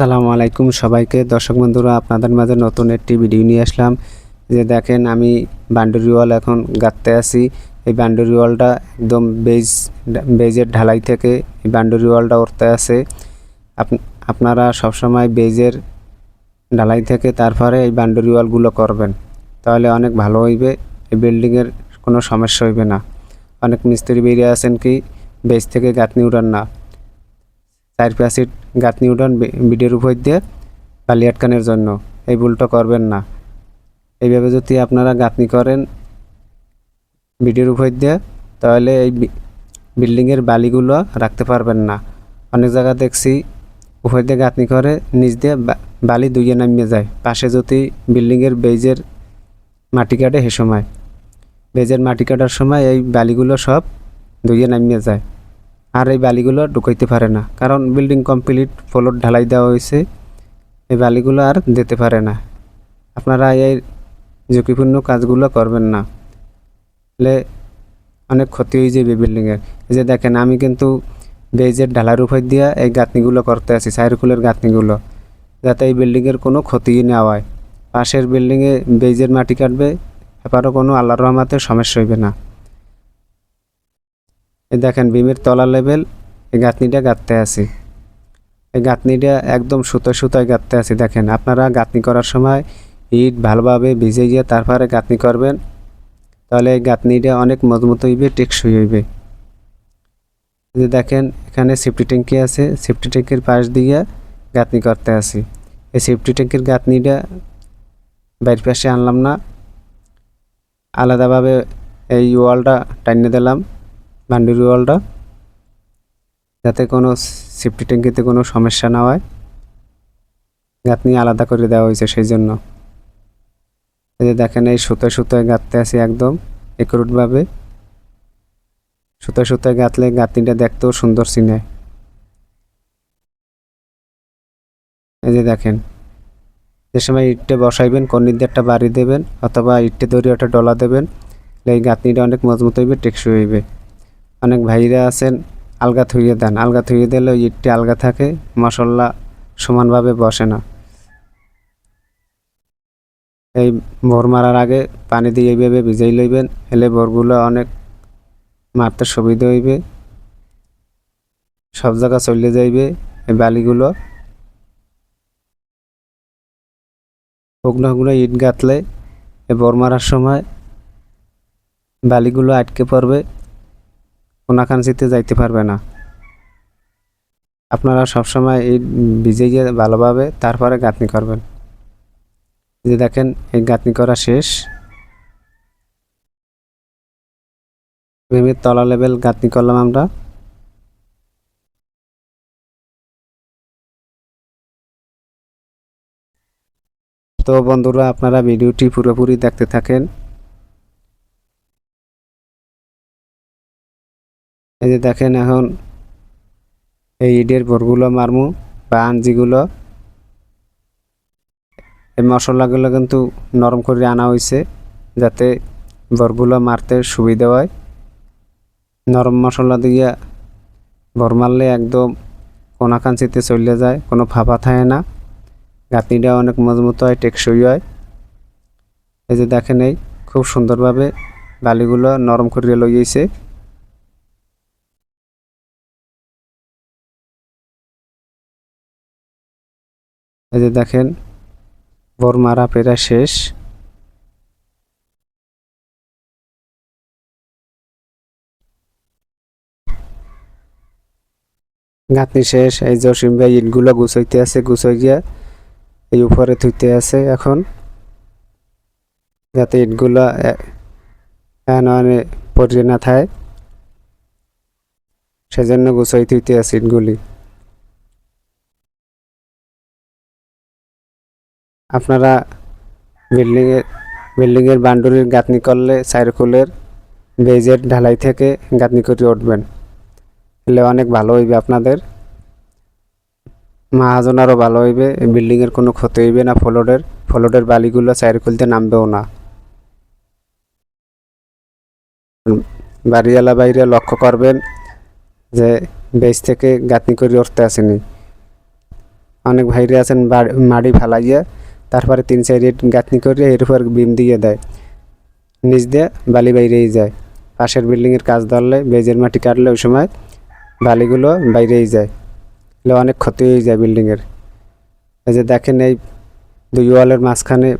আসসালামু আলাইকুম সবাইকে। দর্শক বন্ধুরা, আপনাদের মাঝে নতুন একটি ভিডিও নিয়ে আসলাম। যে দেখেন, আমি বান্ডুরি ওয়াল এখন গাঁততে আছি। এই বান্ডুরি ওয়ালটা একদম বেজ, বেজের ঢালাই থেকে এই বান্ডুরি ওয়ালটা উঠতে আপ- আপনারা সবসময় বেজের ঢালাই থেকে তারপরে এই বান্ডুরি ওয়ালগুলো করবেন। তাহলে অনেক ভালো হইবে, এই বিল্ডিংয়ের কোনো সমস্যা হইবে না। অনেক মিস্ত্রি বেরিয়ে আছেন কি, বেজ থেকে গাঁথনি উঠান না। চার প্যাসিড গাঁথনি উঠান বিডের উপর দিয়ে বালি আটকানোর জন্য। এই ভুলটা করবেন না। এইভাবে যদি আপনারা গাঁথনি করেন বিডের উপর দিয়ে, তাহলে এই বিল্ডিংয়ের বালিগুলো রাখতে পারবেন না। অনেক জায়গা দেখছি উপর দিয়ে গাঁথনি করে, নিচ দিয়ে বালি দুইয়ে নামিয়ে যায়। পাশে যদি বিল্ডিংয়ের বেজের মাটি কাটে সে সময়। বেজের মাটি কাটার সময় এই বালিগুলো সব দুইয়ে নামিয়ে যায়। আর এই বালিগুলো ঢুকাইতে পারে না। কারণ বিল্ডিং কমপ্লিট ফ্লোর ঢালাই দেওয়া হয়েছে। এই বালিগুলো আর দিতে পারে না। আপনারা এই ঝুঁকিপূর্ণ কাজগুলো করবেন না। হলে অনেক ক্ষতি হয়ে যাবে বিল্ডিংয়ের এই যে দেখেন, আমি কিন্তু বেজের ঢালার উপর দিয়ে এই গাঁথনিগুলো করতে আছি, সাইরকুলের গাঁথনিগুলো। যাতে এই বিল্ডিংয়ের কোনো ক্ষতি না হয়। পাশের বিল্ডিংয়ে বেজের মাটি কাটবে এবারও কোনো আল্লাহর রহমাতে সমস্যা হইবে না। দেখেন বিমের তলা লেভেল, এই গাঁথনিটা গাঁথতে আছি। এই গাঁথনিটা একদম সুতো সুতোয় গাঁথতে আছি, দেখেন। আপনারা গাঁথনি করার সময় ইট ভালোভাবে ভিজে গিয়ে তারপরে গাঁথনি করবেন, তাহলে এই গাঁথনিটা অনেক মজবুত হইবে, টেকসই হইবে। যে দেখেন, এখানে সেফটি ট্যাঙ্কি আছে, সেফটি ট্যাঙ্কির পাশ দিয়ে গাঁথনি করতে আছি। এই সেফটি ট্যাঙ্কির গাঁথনিটা বাড়ির পাশে আনলাম না, আলাদাভাবে এই ওয়ালটা টাইনে দিলাম। বান্ডুরি ওয়ালটা, যাতে কোনো সেফটি ট্যাঙ্কিতে কোনো সমস্যা না হয় গাঁথনি আলাদা করে দেওয়া হয়েছে সেই জন্য এই যে দেখেন, এই সুতোয় সুতোয় গাঁথতে আছি একদম একুরুটভাবে সুতোয় সুতোয় গাঁথলে গাঁথনিটা দেখতেও সুন্দর চিনায় এই যে দেখেন, যে সময় ইটটা বসাইবেন, কর্নির একটা বাড়ি দেবেন, অথবা ইটটে ধরে একটা ডলা দেবেন এই গাঁথনিটা অনেক মজবুত হইবে, টেকসই হইবে। অনেক ভাইরা আছেন, আলগা থুইয়ে দেন। আলগা থুইয়ে দিলে ইটটি আলগা থাকে মশলা সমানভাবে বসে না। এই ভোর মারার আগে পানি দিয়ে এইভাবে ভিজাই লইবেন, এলে ভোরগুলো অনেক মারতে সুবিধা হইবে। সব জায়গা চলে যাইবে, এই বালিগুলো। শুকনো শুকনো ইট গাঁথলে এই ভোর মারার সময় বালিগুলো আটকে পড়বে। কোনাকাঞ্চিতে যাইতে পারবে না। আপনারা সবসময় এই ভিজে গিয়ে ভালোভাবে তারপরে গাঁথনি করবেন। যে দেখেন, এই গাঁথনি করা শেষ। ভেবে তলা লেভেল গাঁথনি করলাম আমরা। তো বন্ধুরা, আপনারা ভিডিওটি পুরোপুরি দেখতে থাকেন। এই যে দেখেন এখন এই ইটের বোরগুলো মারমু বা আঞ্জিগুলো এই মশলাগুলো কিন্তু নরম করে আনা হয়েছে যাতে বরগুলো মারতে সুবিধা হয়। নরম মশলা দিয়ে বর মারলে একদম কোনাকাঞ্চিতে চলে যায়, কোনো ফাঁপা থাকে না। গাঁথনিটা অনেক মজবুত হয়, টেকসই হয়। এই যে দেখেন এই খুব সুন্দরভাবে বালিগুলো নরম করে লইয়েছে। এই যে দেখেন বর মারা পেরা শেষ। গাঁথনি শেষ, এই জসিম ভাই ইটগুলো গুছাইতে আছে, গুছাই গিয়া এই উপরে থুইতে আছে এখন। যাতে ইটগুলো এনে পড়ে না থাকে সেজন্য গুছাই থুইতে আছে ইটগুলি। আপনারা বিল্ডিংয়ের বিল্ডিংয়ের বান্ডুরির গাঁথনি করলে সাইরকুলের বেজের ঢালাই থেকে গাঁথনি করে উঠবেন। তাহলে অনেক ভালো হইবে আপনাদের। মাহাজন আরও ভালো হইবে বিল্ডিংয়ের কোনো ক্ষতি হইবে না ফ্লোরের ফ্লোরের বালিগুলো সাইরকুলতে নামবেও না। বাড়িওয়ালা বাইরে লক্ষ্য করবেন যে বেজ থেকে গাঁথনি করে উঠতে আসেনি। অনেক ভাইরে আছেন মাটি ফালাইয়া তারপরে তিন চার ইট গাঁথনি করে এর উপর বিম দিয়ে দেয়। নিচ দিয়ে বালি বাইরেই যায়। পাশের বিল্ডিংয়ের কাজ ধরলে, বেজের মাটি কাটলে ওই সময় বালিগুলো বাইরেই যায়। অনেক ক্ষতি হয়ে যায় বিল্ডিংয়ের। এই যে দেখেন এই দুই ওয়ালের মাঝখানে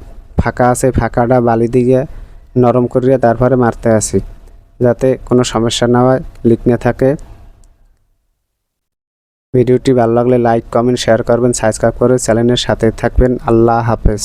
ফাঁকা আছে, ফাঁকাটা বালি দিয়ে নরম করিয়ে তারপরে মারতে আসি। যাতে কোনো সমস্যা না হয়, লিক না থাকে। ভিডিওটি ভালো লাগলে লাইক কমেন্ট শেয়ার করবেন সাবস্ক্রাইব করে চ্যানেলের সাথে থাকবেন। আল্লাহ হাফেজ।